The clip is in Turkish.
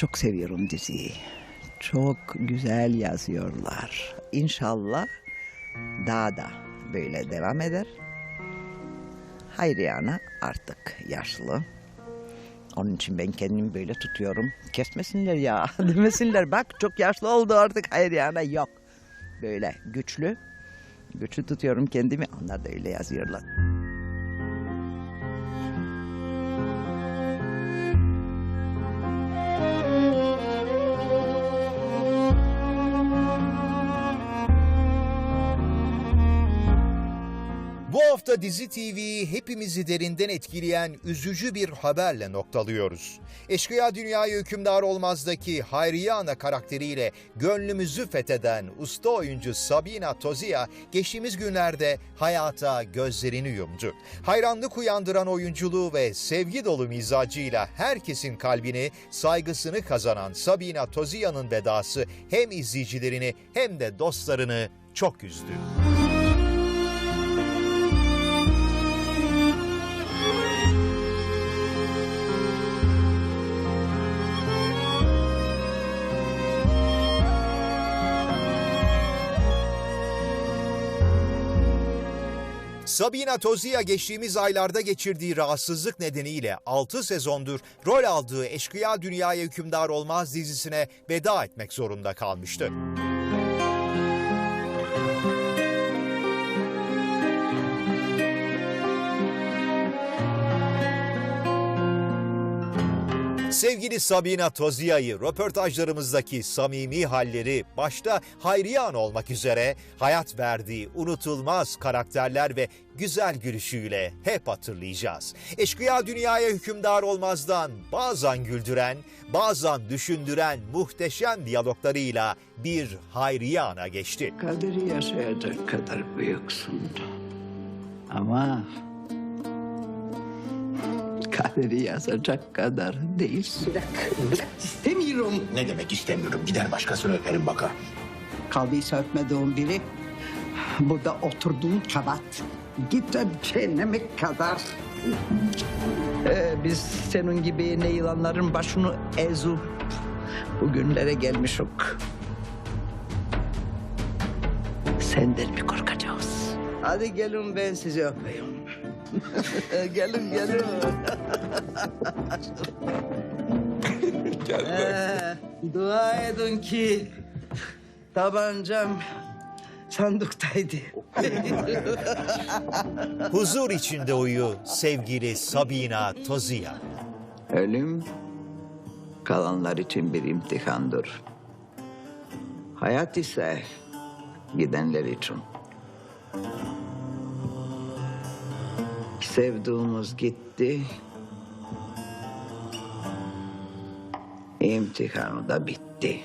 Çok seviyorum diziyi. Çok güzel yazıyorlar. İnşallah daha da böyle devam eder. Hayriye Ana artık yaşlı. Onun için ben kendimi böyle tutuyorum. Kesmesinler ya. Demesinler bak çok yaşlı oldu artık Hayriye Ana. Yok. Böyle güçlü. Güçlü tutuyorum kendimi. Onlar da öyle yazıyorlar. Bu hafta Dizi TV'yi hepimizi derinden etkileyen üzücü bir haberle noktalıyoruz. Eşkıya Dünyaya Hükümdar Olmaz'daki Hayriye Ana karakteriyle gönlümüzü fetheden usta oyuncu Sabina Tozia geçtiğimiz günlerde hayata gözlerini yumdu. Hayranlık uyandıran oyunculuğu ve sevgi dolu mizacıyla herkesin kalbini, saygısını kazanan Sabina Tozia'nın vedası hem izleyicilerini hem de dostlarını çok üzdü. Sabina Tozia geçtiğimiz aylarda geçirdiği rahatsızlık nedeniyle 6 sezondur rol aldığı Eşkıya Dünyaya Hükümdar Olmaz dizisine veda etmek zorunda kalmıştı. Sevgili Sabina Tozia'yı röportajlarımızdaki samimi halleri başta Hayriye Ana olmak üzere hayat verdiği unutulmaz karakterler ve güzel gülüşüyle hep hatırlayacağız. Eşkıya dünyaya hükümdar olmazdan bazen güldüren, bazen düşündüren muhteşem diyaloglarıyla bir Hayriye Ana geçti. Kaderi yaşayacak kadar büyüksün. Ama kaderi yazacak kadar değilsin. İstemiyorum. Ne demek istemiyorum? Gider başkasını öperim baka. Kalbi sökmediğin biri burada oturduğun kabat. Git öp cehenneme kadar. Ee, biz senin gibi ne yılanların başını ezip bugünlere gelmişik. Senden mi korkacağız? Hadi gelin ben sizi öpeyim. gelin gelin. Dua edin ki tabancam sanduktaydı. Huzur içinde uyu sevgili Sabina Tozia. Ölüm kalanlar için bir imtihandır. Hayat ise gidenler için. Sevduğumuz gitti. İmtihanı da bitti.